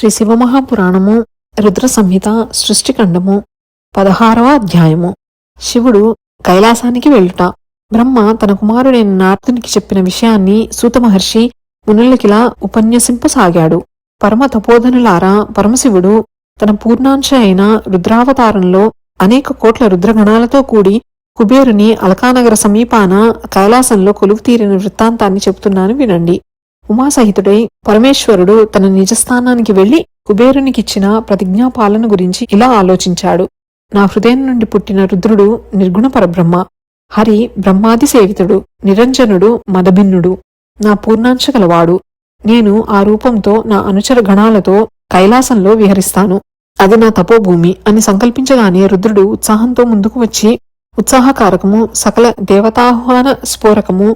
శ్రీ శివమహాపురాణము రుద్ర సంహిత సృష్టిఖండము పదహారవ అధ్యాయము. శివుడు కైలాసానికి వెళ్ళుట. బ్రహ్మ తన కుమారుడైన నారదునికి చెప్పిన విషయాన్ని సూత మహర్షి మునులకిలా ఉపన్యసింపసాగాడు పరమ తపోధనులారా పరమశివుడు తన పూర్ణాంశ అయిన రుద్రావతారంలో అనేక కోట్ల రుద్రగణాలతో కూడి కుబేరుని అలకానగర సమీపాన కైలాసంలో కొలువు తీరిన వృత్తాంతాన్ని చెబుతున్నాను వినండి. ఉమాసహితుడై పరమేశ్వరుడు తన నిజస్థానానికి వెళ్ళి కుబేరునికిచ్చిన ప్రతిజ్ఞాపాలన గురించి ఇలా ఆలోచించాడు. నా హృదయం నుండి పుట్టిన రుద్రుడు నిర్గుణ పరబ్రహ్మ. హరి బ్రహ్మాది సేవితుడు నిరంజనుడు మదభిన్నుడు. నా పూర్ణాంశ గలవాడు. నేను ఆ రూపంతో నా అనుచర గణాలతో కైలాసంలో విహరిస్తాను. అది నా తపోభూమి అని సంకల్పించగానే రుద్రుడు ఉత్సాహంతో ముందుకు వచ్చి ఉత్సాహకారకము సకల దేవతాహ్వాన స్ఫోరకము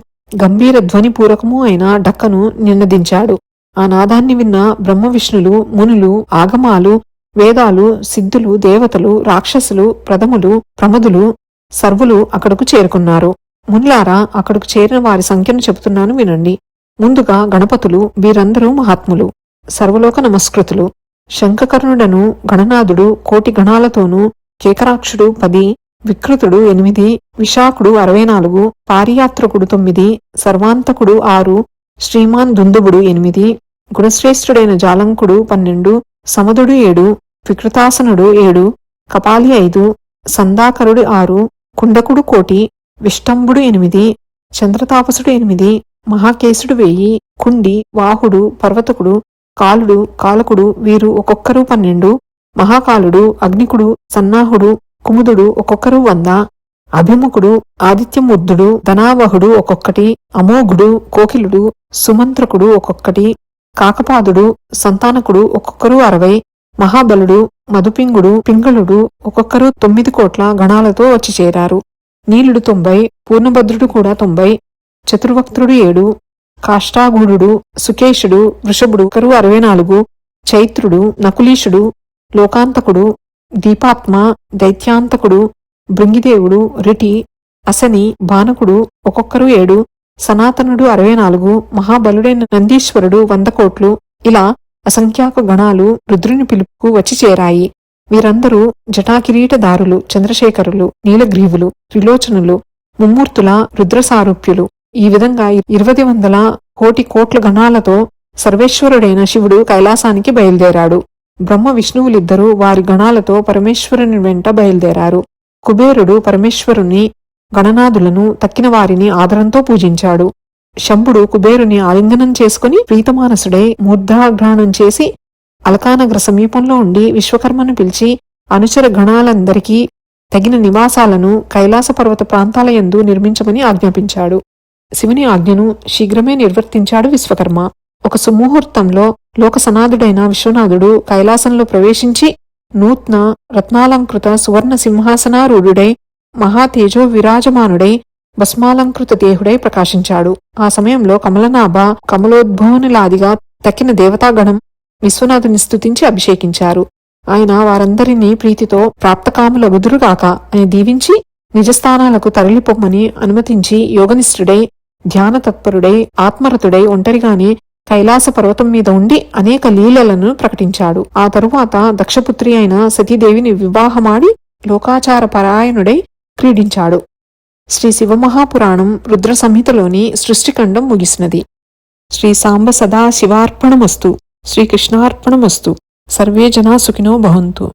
గంభీర ధ్వనిపూర్వకము అయిన డక్కను నిన్నదించాడు. ఆ నాదాన్ని విన్న బ్రహ్మ విష్ణులు మునులు ఆగమాలు వేదాలు సిద్ధులు దేవతలు రాక్షసులు ప్రథములు ప్రమదులు సర్వులు అక్కడకు చేరుకున్నారు. మున్లారా అక్కడకు చేరిన వారి సంఖ్యను చెబుతున్నాను వినండి. ముందుగా గణపతులు వీరందరూ మహాత్ములు. సర్వలోక నమస్కృతులు. శంఖకర్ణుడను గణనాథుడు కోటి గణాలతోనూ కేకరాక్షుడు పది వికృతుడు ఎనిమిది విశాఖుడు అరవై నాలుగు పారియాత్రకుడు తొమ్మిది సర్వాంతకుడు ఆరు శ్రీమాన్ దుందుబుడు ఎనిమిది గుణశ్రేష్ఠుడైన జాలంకుడు పన్నెండు సమదుడు ఏడు వికృతాసనుడు ఏడు కపాలి ఐదు సందాకరుడు ఆరు కుండకుడు కోటి విష్టంబుడు ఎనిమిది చంద్రతాపసుడు ఎనిమిది మహాకేశుడు వెయ్యి కుండి వాహుడు పర్వతకుడు కాలుడు కాలకుడు వీరు ఒక్కొక్కరు పన్నెండు మహాకాలుడు అగ్నికుడు సన్నాహుడు కుముదుడు ఒక్కొక్కరు వంద అభిముఖుడు ఆదిత్యమూర్ధుడు ధనావహుడు ఒక్కొక్కటి అమోఘుడు కోకిలుడు సుమంత్రకుడు ఒక్కొక్కటి కాకపాదుడు సంతానకుడు ఒక్కొక్కరు అరవై మహాబలుడు మధుపింగుడు పింగళుడు ఒక్కొక్కరు తొమ్మిది కోట్ల గణాలతో వచ్చి చేరారు. నీలుడు తొంభై పూర్ణభద్రుడు కూడా తొంభై చతుర్వక్త్రుడు ఏడు కాష్టాగూఢుడు సుకేశుడు వృషభుడు ఒకరు అరవై నాలుగు చైత్రుడు నకులీషుడు లోకాంతకుడు దీపాత్మ దైత్యాంతకుడు భృంగిదేవుడు రిటి అసని బానకుడు ఒక్కొక్కరు ఏడు సనాతనుడు అరవై నాలుగు మహాబలుడైన నందీశ్వరుడు వంద కోట్లు ఇలా అసంఖ్యాక గణాలు రుద్రుని పిలుపుకు వచ్చి చేరాయి. వీరందరూ జటాకిరీటదారులు చంద్రశేఖరులు నీలగ్రీవులు త్రిలోచనులు ముమ్మూర్తుల రుద్రసారూప్యులు. ఈ విధంగా ఇరవై వందల కోటి కోట్ల గణాలతో సర్వేశ్వరుడైన శివుడు కైలాసానికి బయలుదేరాడు. బ్రహ్మ విష్ణువులిద్దరూ వారి గణాలతో పరమేశ్వరుని వెంట బయలుదేరారు. కుబేరుడు పరమేశ్వరుని గణనాథులను తక్కిన వారిని ఆదరంతో పూజించాడు. శంభుడు కుబేరుని ఆలింగనం చేసుకుని ప్రీతమానసుడై మూర్ధాఘ్రాణం చేసి అలకానగర సమీపంలో ఉండి విశ్వకర్మను పిలిచి అనుచర గణాలందరికీ తగిన నివాసాలను కైలాస పర్వత ప్రాంతాలయందు నిర్మించమని ఆజ్ఞాపించాడు. శివుని ఆజ్ఞను శీఘ్రమే నిర్వర్తించాడు విశ్వకర్మ. ఒక సుముహూర్తంలో లోకసనాథుడైన విశ్వనాథుడు కైలాసంలో ప్రవేశించి నూత్న రత్నాలంకృత సువర్ణ సింహాసనారూఢుడై మహాతేజో విరాజమానుడై భస్మాలంకృత దేహుడై ప్రకాశించాడు. ఆ సమయంలో కమలనాభ కమలోద్భవనులాదిగా తక్కిన దేవతాగణం విశ్వనాథుని స్తుతించి అభిషేకించారు. ఆయన వారందరినీ ప్రీతితో ప్రాప్తకాముల గుదురుగాక అని దీవించి నిజస్థానాలకు తరలిపొమ్మని అనుమతించి యోగనిష్ఠుడై ధ్యాన తత్పరుడై ఆత్మరతుడై ఒంటరిగానే కైలాస పర్వతం మీద ఉండి అనేక లీలలను ప్రకటించాడు. ఆ తరువాత దక్షపుత్రి అయిన సతీదేవిని వివాహమాడి లోకాచార పరాయణుడై క్రీడించాడు. శ్రీ శివమహాపురాణం రుద్ర సంహితలోని సృష్టిఖండం ముగిసినది. శ్రీ సాంబ సదా శివార్పణమస్తు. శ్రీకృష్ణార్పణమస్తు సర్వే జనా సుఖినో భవంతు.